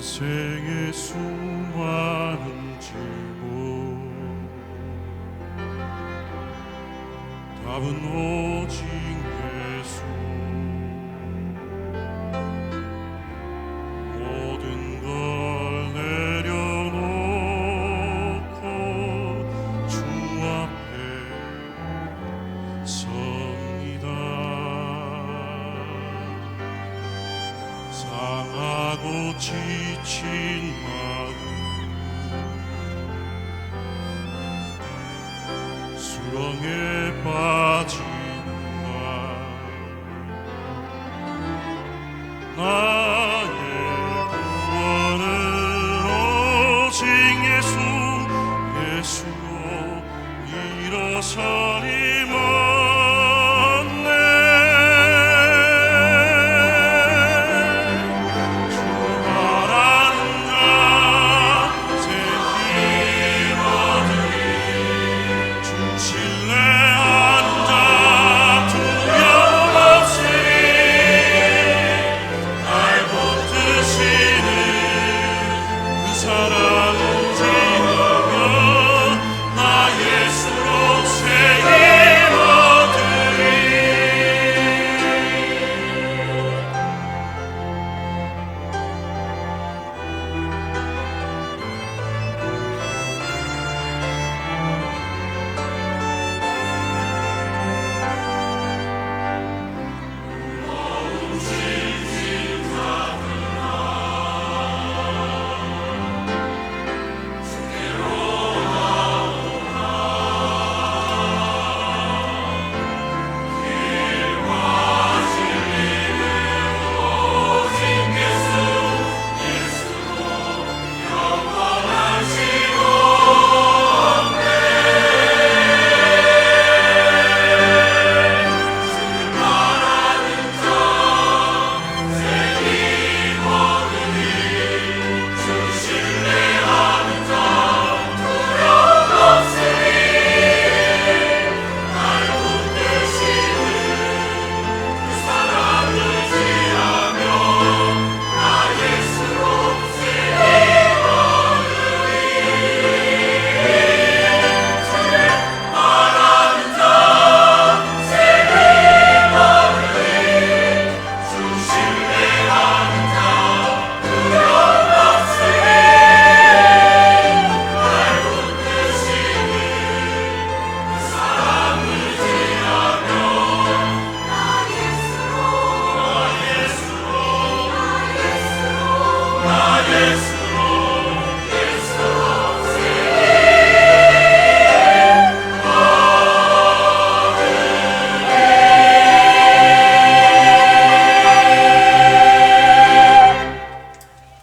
인생의 수많은 질문. 답은 오직 예수. 모든 걸 내려놓고 주 앞에 섭 상하고 지친 마음. 수렁에 빠진 날 나의 구원은 오직 예수 예수로 일어서리